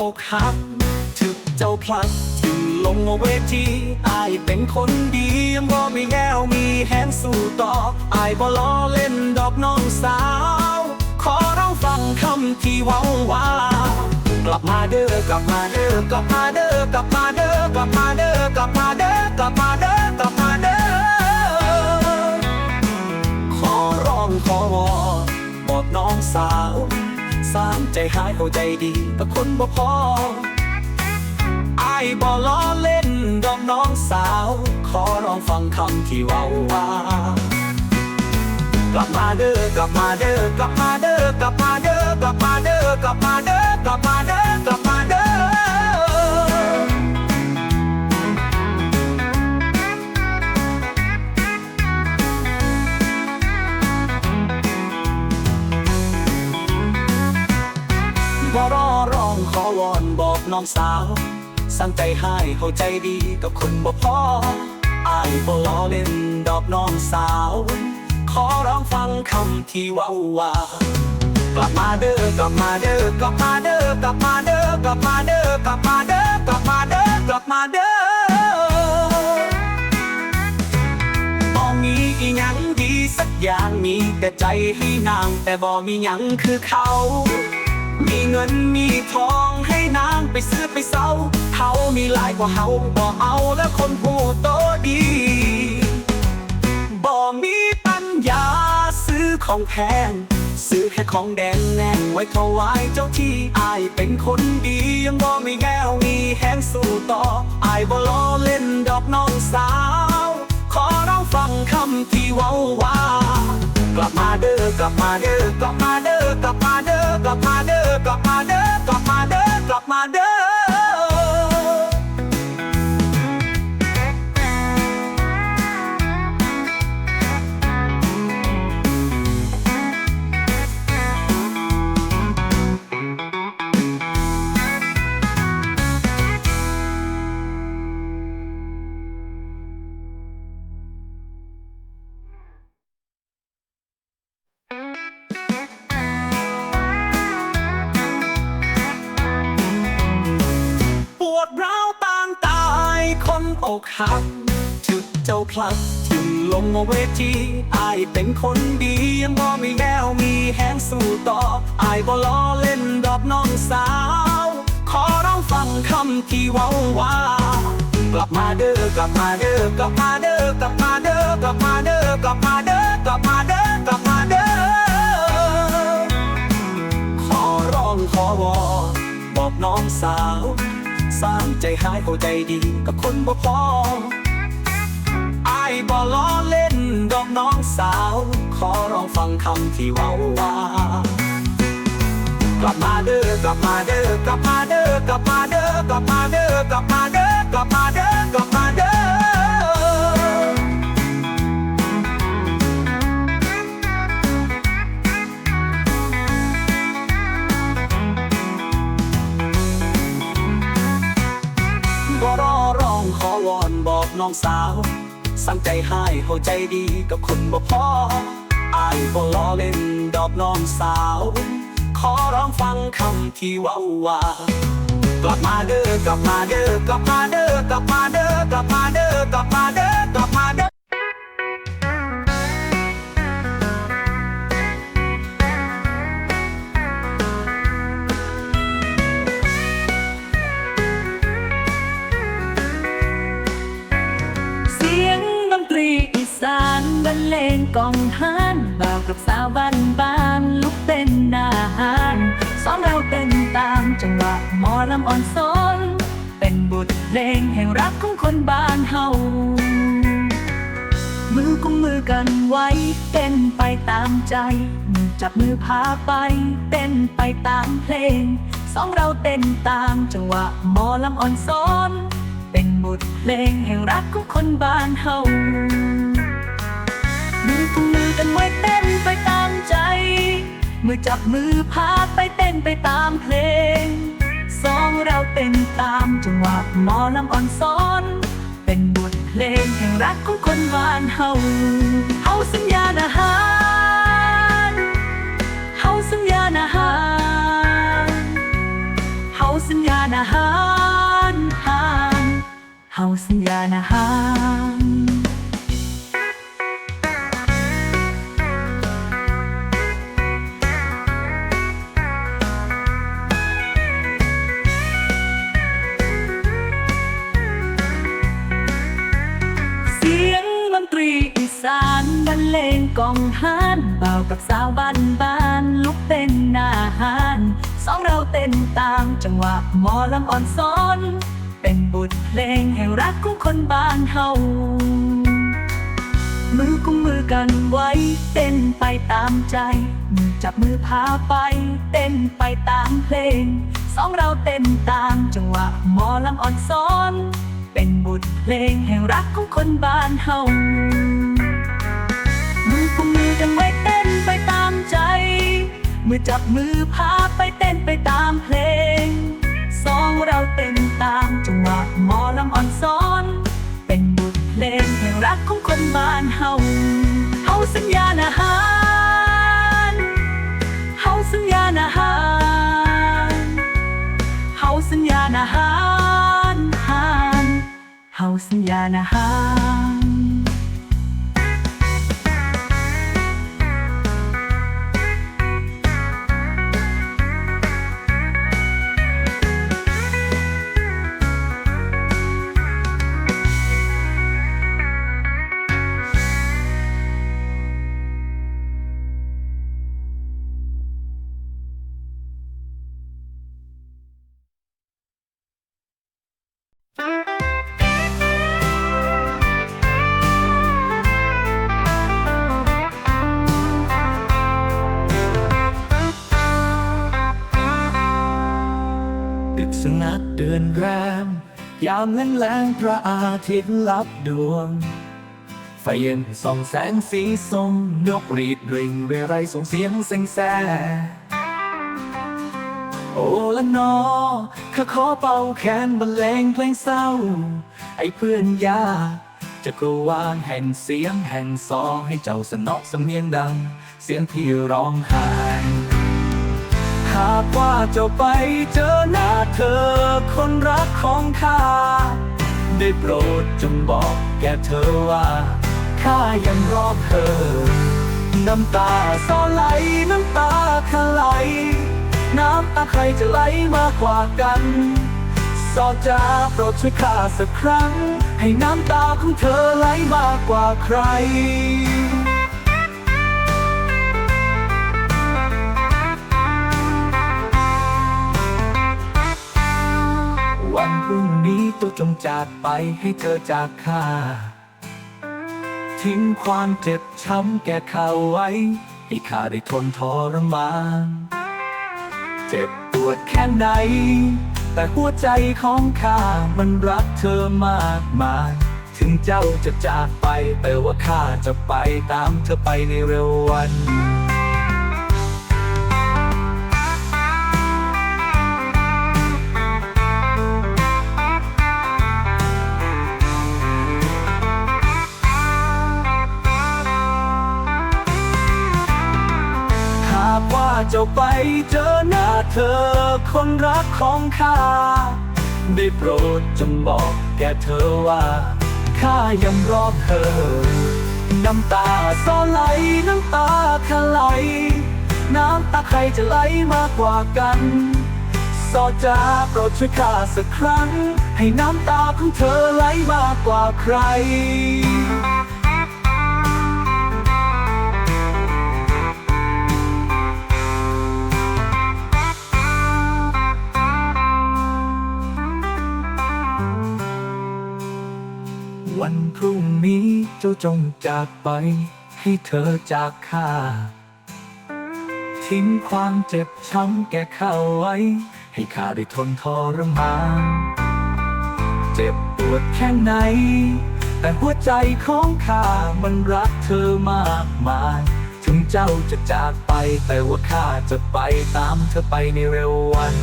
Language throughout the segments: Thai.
อกหักถึกเจ้าพลัดถึงลงเวทีอายเป็นคนดียังบ่มีแง้วมีแหงสู้ต่ออายบ่ล้อเล่นดอกน้องสาว ขอเร้องฟังคำที่เว้าว่ากลับมาเด้อกลับมาเด้อกลับมาเด้อกลับมาเด้อกลับมาเด้อกลับมาเด้อกลับมาเด้อกลับมาเด้อขอร้องขอวอนบอกน้องสาว สามใจหายเข้าใจดีแต่คนบ่พอไอ้บ่ล้อเล่นดอกน้องสาว ขอร้องฟังคำที่เว้าว่ากลับมาเด้อกลับมาเด้อกลับมาเด้อกลับมาเด้อกลับมาเด้อกลับมาเด้อกลับมาเด้อกลับ น้องสาว สั่งใจให้เข้าใจดีกับคนบ่พออายบ่ล้อเล่นดอกน้องสาว ขอร้องฟังคำที่ว้าว่ากลับมาเด้อกลับมาเด้อกลับมาเด้อกลับมาเด้อกลับมาเด้อกลับมาเด้อกลับมาเด้อกลับมาเด้อบ่มีอีหยังดีสักอย่างมีแต่ใจให้นางแต่บ่มีหยังคือเขา มีเงินมีทองให้นางไปซื้อไปเศร้าเขามีหลายกว่าเฮาบ่เอาแล้วคนผู้โตดีบ่มีปัญญาซื้อของแพงซื้อแค่ของแดงแน่ไว้ถวายเจ้าที่อายเป็นคนดียังบ่มีแก้วมีแห้งสู้ต่ออายบ่ล้อเล่นดอกน้องสาว ขอร้องฟังคำที่เว้าว่า กลับมาเด้อกลับมาเด้อกลับมา ปวดร้าวปางตายคนอกหักเจ้าพลัดถึงลงเวทีอายเป็นคนดียังบ่มีแนวมีแหงสู้ต่ออายบ่ล้อเล่นดอกน้องสาว ขอร้องฟังคำที่เว้าว่ากลับมาเด้อกลับมาเด้อกลับมาเด้อกลับมาเด้อกลับมาเด้อกลับมาเด้อกลับมาเด้อกลับมาเด้อขอร้องขอวอบอกน้องสาว สามใจหายเข้าใจดีกับคนบ่พอไอ้บ่ล้อเล่นดอกน้องสาว ขอร้องฟังคำที่เว้าว่า กลับมาเด้อกลับมาเด้อกลับมาเด้อกลับมาเด้อกลับมาเด้อกลับมาเด้อกลับมาเด้อกลับมาเด้อ น้องสาว สั่งใจให้เข้าใจดีกับคนบ่พออายบ่ล้อเล่นดอกน้องสาว ขอร้องฟังคำที่ว่าว่า กลับมาเด้อกลับมาเด้อกลับมาเด้อกลับมาเด้อกลับมาเด้อกลับมาเด้อกลับมาเด้อ กองฮันบ่าวกับสาวบ้านบ้านลุกเต้นหนาหานสองเราเต้นตามจังหวะหมอลำอ่อนซอนเป็นบทเพลงแห่งรักของคนบ้านเฮามือกุมมือกันไว้เต้นไปตามใจมือจับมือพาไป เต้นไปตามเพลงสองเราเต้นตามจังหวะหมอลำอ่อนซ้อน เป็นบทเพลงแห่งรักของคนบ้านเฮา กันไว้เต้นไปตามใจ มือจับมือพาไปเต้นไปตามเพลง สองเราเต้นตามจังหวะหมอลำอ่อนซ้อน เป็นบทเพลงแห่งรักของคนบ้านเฮา เฮาสัญญาณอาหาร เฮาสัญญาณอาหาร เฮาสัญญาณอาหารหารเฮาสัญญาณอาหาร กับสาวบ้านบ้านลุกเต้นหน้าฮานสองเราเต้นตามจังหวะหมอลำอ่อนซ้อน เป็นบทเพลงแห่งรักของคนบ้านเฮามือกุมมือกันไว้ เต้นไปตามใจ มือจับมือพาไป เต้นไปตามเพลง สองเราเต้นตามจังหวะหมอลำอ่อนซ้อน เป็นบทเพลงแห่งรักของคนบ้านเฮา อกุมมือกันไว้เต้นไปตามใจ เมื่อจับมือพาไปเต้นไปตามเพลง สองเราเต้นตามจังหวะหมอลำอ่อนซ้อน เป็นบทเพลงแห่งรักของคนบ้านเฮา เฮาสัญญาณอาหาร เฮาสัญญาณอาหาร เฮาสัญญาณอาหารหารเฮาสัญญาณอาหาร ยามเล่นแรงพระอาทิตย์ลับดวง ไฟเย็นส่องแสงสีส้มนกรีดริงเรไรส่งเสียงเซ็งแซ่โอ้ละนอข้าขอเป่าแคนบรรเลงเพลงเศร้า ไอ้เพื่อนยาจะกวานแห่งเสียงแห่งซองให้เจ้าสนอกสำเนียงดัง เสียงที่ร้องไห้ หากว่าเจ้าไปเจอหน้าเธอ คนรักของข้า ได้โปรดจงบอกแก่เธอว่าข้ายังรอเธอ น้ำตาซอไหลน้ำตาคาไหล น้ำตาใครจะไหลมากกว่ากันสอจ้าโปรดช่วยข้าสักครั้ง ให้น้ำตาของเธอไหลมากกว่าใคร วันพรุ่งนี้ตัวจงจากไปให้เธอจากข้า ทิ้งความเจ็บช้ำแก่ข้าไว้ ให้ข้าได้ทนทรมาน เจ็บปวดแค่ไหน แต่หัวใจของข้ามันรักเธอมากมาย ถึงเจ้าจะจากไปแต่ว่าข้าจะไปตามเธอไปในเร็ววัน จ้าไปเจอหน้าเธอคนรักของข้า ได้โปรดจงบอกแก่เธอว่าข้ายังรอเธอ น้ำตาซอไหลน้ำตาคาไหล น้ำตาใครจะไหลมากกว่ากันสอจ้าโปรดช่วยข้าสักครั้ง ให้น้ำตาของเธอไหลมากกว่าใคร จงจากไป ให้เธอจากข้า ทิ้งความเจ็บช้ำแก่ข้าไว้ ให้ข้าได้ทนทรมานเจ็บปวดแค่ไหน แต่หัวใจของข้ามันรักเธอมากมาย ถึงเจ้าจะจากไปแต่ว่าข้าจะไปตามเธอไปในเร็ววัน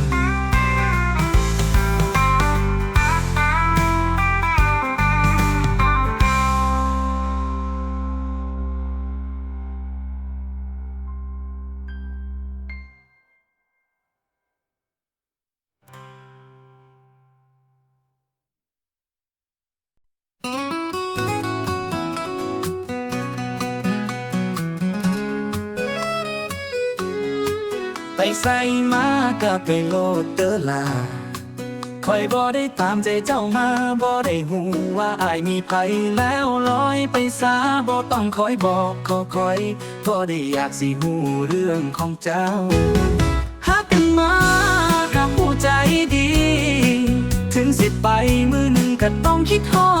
ใส่มาก็ไปโลดเดอลาคอยบ่ได้ตามใจเจ้ามาบ่ได้หูว่าอายมีภัยแล้วลอยไปซาบ่ต้องคอยบอกขอคอยบ่ได้อยากสิหูเรื่องของเจ้าฮักกันมากับผู้ใจดี ถึงสิไปมือหนึ่งก็ต้องคิดทอ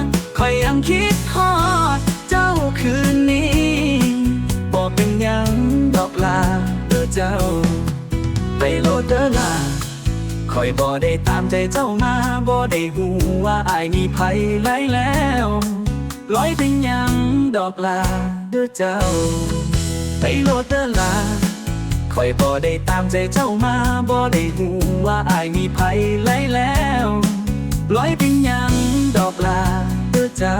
ดคอยยังคิดทอด เจ้าคืนนี้บอกเป็นยังดอกลา เจ้า ไปโลดเดอลาคอยบ่ได้ตามใจเจ้ามาบ่ได้หูว่าอายมีภัยไล่แล้วลอยเป็นยังดอกลาเด้อเจ้า ไปโลดเดอลาคอยบ่ได้ตามใจเจ้ามาบ่ได้หูว่าอายมีภัยไล่แล้วลอยเป็นยังดอกลาเด้อเจ้า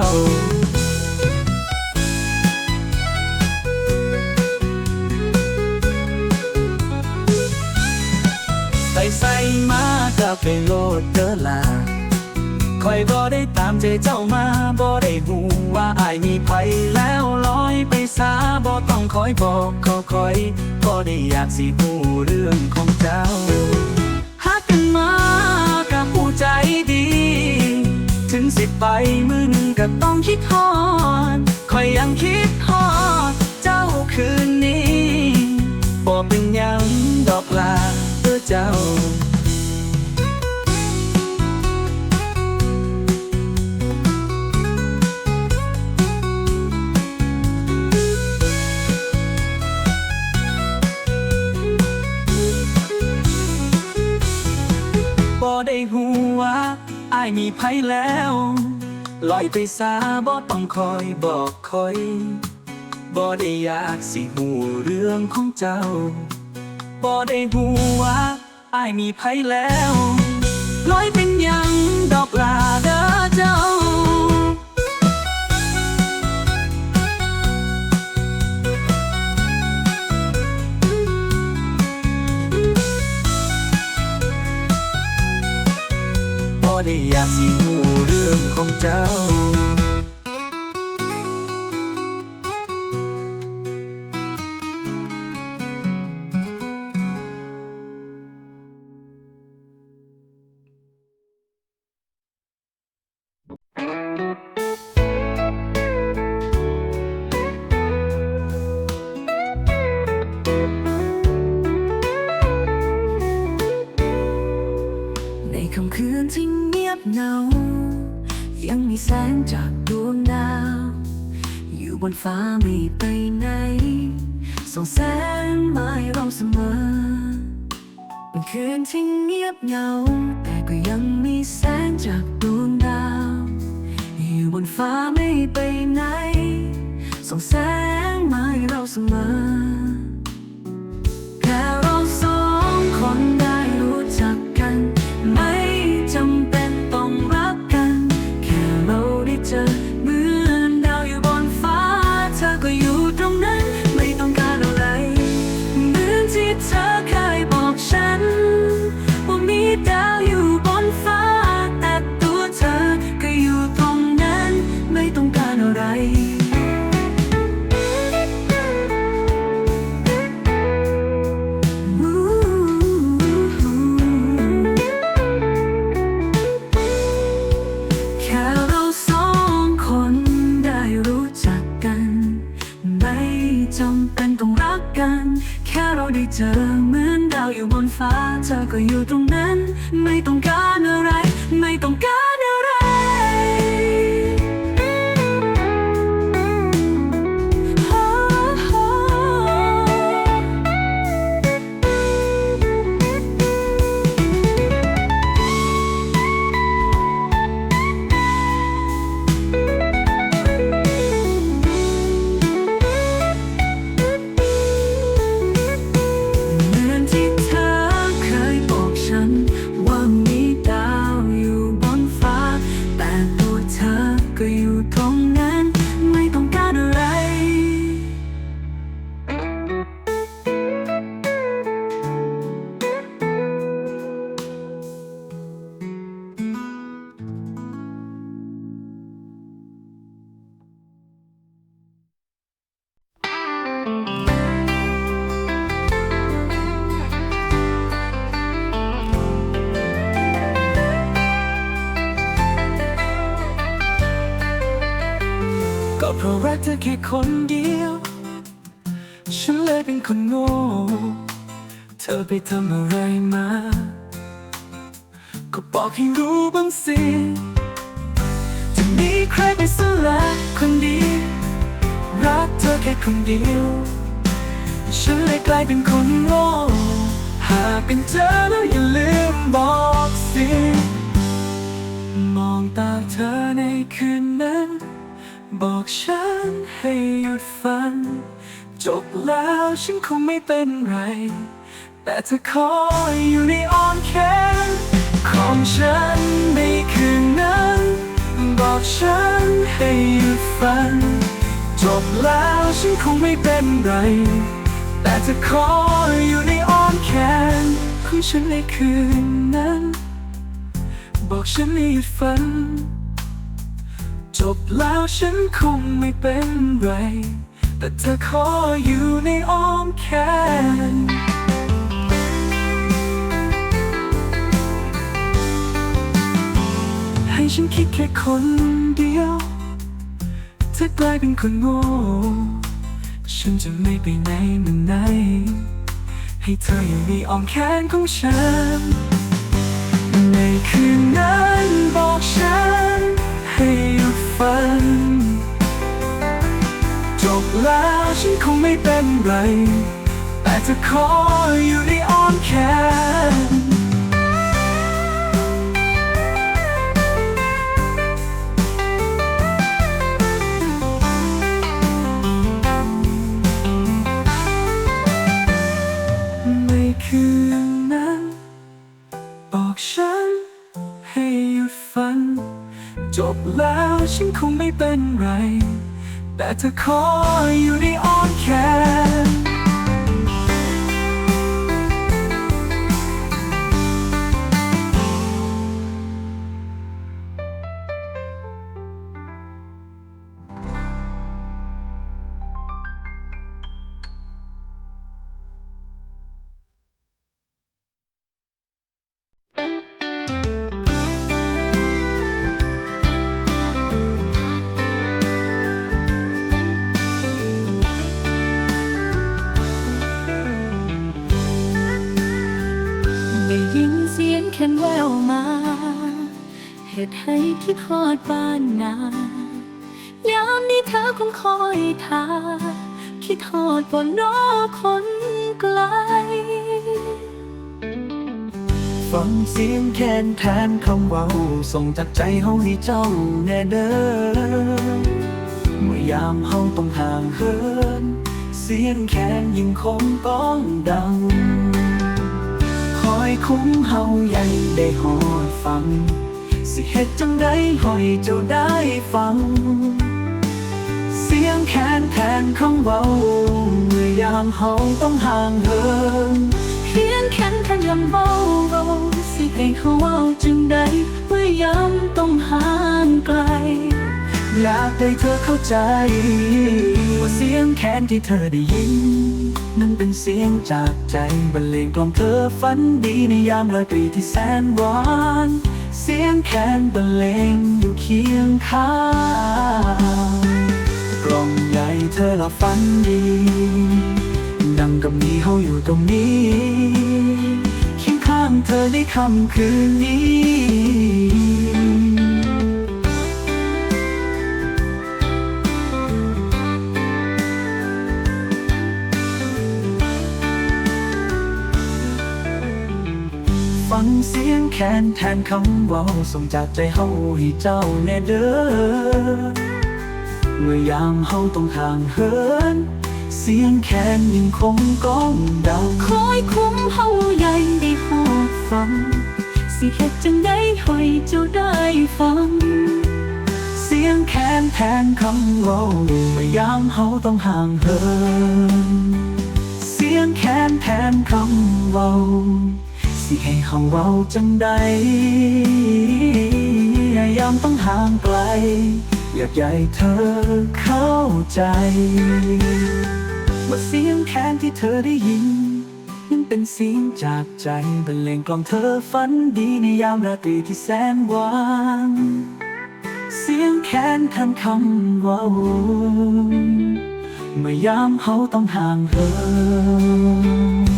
มาก็ไปโลดเดอลาคอยบ่ได้ตามใจเจ้ามาบ่ได้หูว่าอายมีภัยแล้วลอยไปซาบ่ต้องคอยบอกขอคอยบ่ได้อยากสิหูเรื่องของเจ้าฮักกันมากับผู้ใจดี ถึงสิไปมือหนึ่งก็ต้องคิดทอดคอยยังคิดทอดเจ้าคืนนี้บ่เป็นยังดอกลาเพื่อเจ้า มีภัยแล้ว ลอยไปซาบ่ต้องคอยบอกคอยบ่ได้อยากสิหูเรื่องของเจ้าบ่ได้หูว่าอายมีภัยแล้ว ลอยเป็นยังดอกลาเด้อเจ้า ได้อยากสิหูเรื่รื่องของเจ้า แสงมาให้เราเสมอ แค่คนเดียว ฉันเลยเป็นคนโง่ เธอไปทำอะไรมา ก็บอกให้รู้บ้างสิจะมีใครไปสละคนดี รักเธอแค่คนเดียว ฉันเลยกลายเป็นคนโง่ หากเป็นเธอแล้วอย่าลืมบอกสิ มองตาเธอในคืนนั้น บอกฉันให้หยุดฝัน จบแล้วฉันคงไม่เป็นไร แต่เธอคอยอยู่ในอ้อมแขนของฉันในคืนนั้น บอกฉันให้หยุดฝัน จบแล้วฉันคงไม่เป็นไร แต่เธอคอยอยู่ในอ้อมแขนของฉันในคืนนั้น บอกฉันให้หยุดฝัน จบแล้วฉันคงไม่เป็นไร แต่เธอขออยู่ในอ้อมแขนให้ฉันคิดแค่คนเดียวเธอกลายเป็นคนโง่ ฉันจะไม่ไปไหนมาไหน ให้เธออยู่ในอ้อมแขนของฉัน ในคืนนั้นบอกฉัน ให้หยุดฝัน จบแล้วฉันคงไม่เป็นไร แต่จะขออยู่ในอ้อ แต่เธอขออยู่ในอ้อมแขน เหตุให้คิดฮอดบ้านนายามนี้เธอคงคอยท่าคิดฮอดบนนอคนไกล ฟังเสียงแคนแทนคำเว่าส่งจากใจเฮาให้เจ้าแน่เด้อเมื่อยามเฮาต้องห่างเหิน เสียงแคนยิ่งคงก้องดังคอยคุ้มเฮาใหญ่ได้หอดฟัง สิเฮ็ดจังได้หอยเจ้าได้ฟัง เสียงแค้นแทนคำเว่าเมื่อยามเฮาต้องห่างเหินเพียงแค่แค่ลำเบาเบาสิให้เขาเว่าจึงได้เมื่อยามต้องห่างไกลอยากให้เธอเข้าใจ ว่าเสียงแค้นที่เธอได้ยิน นั้นเป็นเสียงจากใจบรรเลงกล่อมเธอฝันดีในยามลอยปีที่แสนหวาน เสียงแค้นบรรเลงอยู่เคียงข้างกล่องใหญ่เธอหลับฝันดีดังกับมีเขาอยู่ตรงนี้เคียงข้างเธอในค่ำคืนนี้ สียงแค้นแทนคำเว่าส่งจากใจเฮาให้เจ้าแน่เด้อเมื่อยามเฮาต้องห่างเหิน เสียงแค้นยังคงก้องดังคอยคุ้มเฮาใหญ่ได้หอดฟัง สิเฮ็ดจังได้หอยเจ้าได้ฟัง เสียงแค้นแทนคำเว่าเมื่อยามเฮาต้องห่างเหิน เสียงแค้นแทนคำเว่า สิให้เฮาเว้าจังใดยามต้องห่างไกล อยากให้เธอเข้าใจว่าเสียงแค้นที่เธอได้ยินนั้นเป็นเสียงจากใจบรรเลงกล่อมเธอฝันดีในยามราตรีที่แสนหวานเสียงแค้นแทนคำว่าเมื่อยามเขาต้องห่างเหิน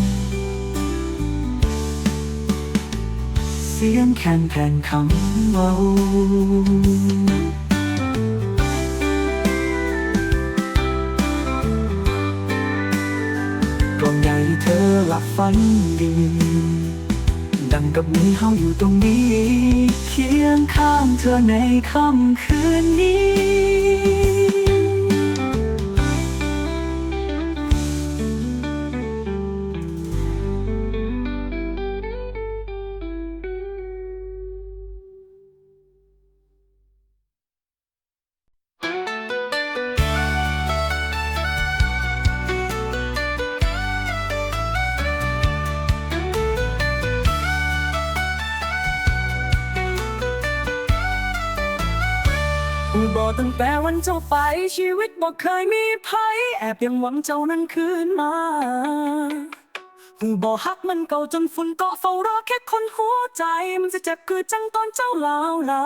สียงแค้นแทนคำเว่ากล่อมใหญ่เธอหลับฝันดี ดังกับมีเฮาอยู่ตรงนี้ เคียงข้างเธอในค่ำคืนนี้ ชีวิตบอกเคยมีภัยแอบยังหวังเจ้านั้นคืนมาผู้บอกฮักมันเก่าจนฝุ่นเกาะเฝ้ารอแค่คนหัวใจ มันจะเจ็บคือจังตอนเจ้าลาวลา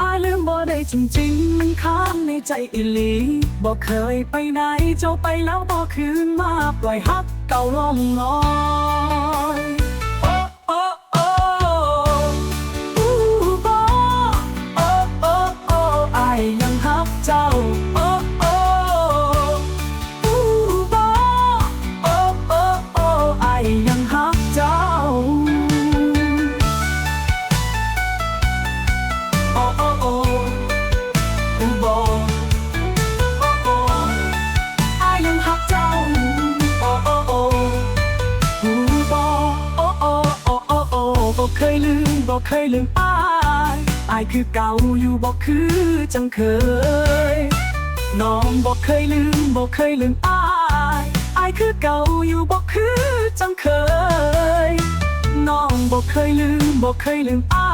อายลืมบ่ได้จริงๆ มันค้างในใจอีลีบอกเคยไปไหนเจ้าไปแล้วบอกคืนมา ปล่อยฮักเก่าลงลอย คือเก่าอยู่บอกคือจังเคย น้องบอกเคยลืมบอกเคยลืมอายอายคือเก่าอยู่บอกคือจังเคย น้องบอกเคยลืมบอกเคยลืมอา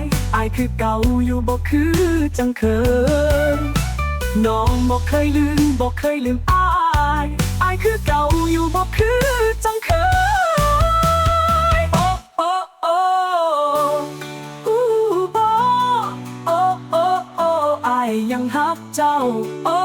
ยอายคือเก่าอยู่บอกคือจังเคย น้องบอกเคยลืมบอกเคยลืมอายอายคือเก่าอยู่บอกคือจังเคยายยังฮักเจ้าโอ้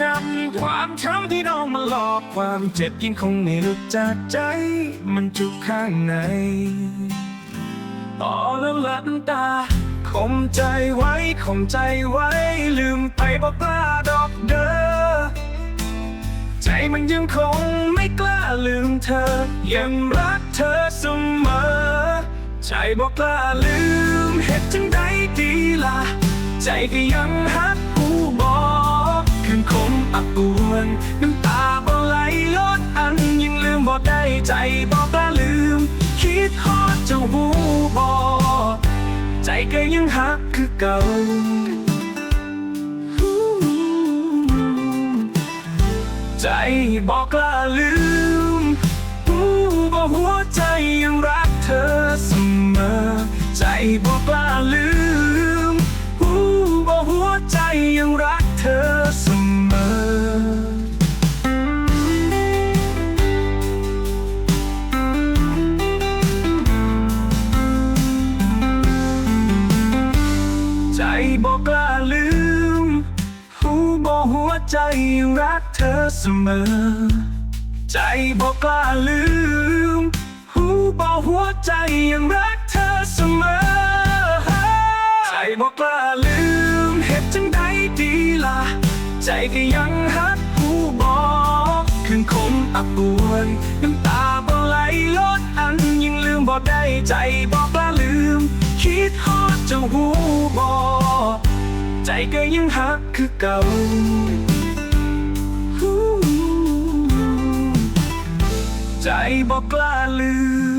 จำความช้ำที่น้องมาหลอกความเจ็บยิ่งคงไม่หลุดจากใจ มันจุกข้างในต่อแล้วหลับตาข่มใจไว้ข่มใจไว้ ลืมไปบอกกล้าดอกเด้อใจมันยังคงไม่กล้าลืมเธอ ยังรักเธอเสมอ ใจบอกกล้าลืมเหตุจังใดดีล่ะ ใจก็ยังฮัก นคมอับปวน น้ำตาบ่ไหลลดอันยังลืมบ่ได้ใจบอกกล้าลืม คิดฮอดเจ้าหูบอใจก็ยังฮักคือเก่าใจบอกกล้าลืมรู้ว่าหัวใจยังรักเธอเสมอ ใจบอกกล้าลืมรู้ว่าหัวใจยังรัก ใจยังรักเธอเสมอ ใจบอกกล้าลืม หูบอกหัวใจยังรักเธอเสมอ ใจบอกกล้าลืมเหตุจังใดดีล่ะ ใจก็ยังฮักผู้บอกคืนคมอับปวนน้ำตาบ่ไหลลดอันยังลืมบ่ได้ใจบอกกล้าลืม คิดฮอดเจ้าหูบอกใจก็ยังฮักคือเก่า ใจบอกกล้าลืม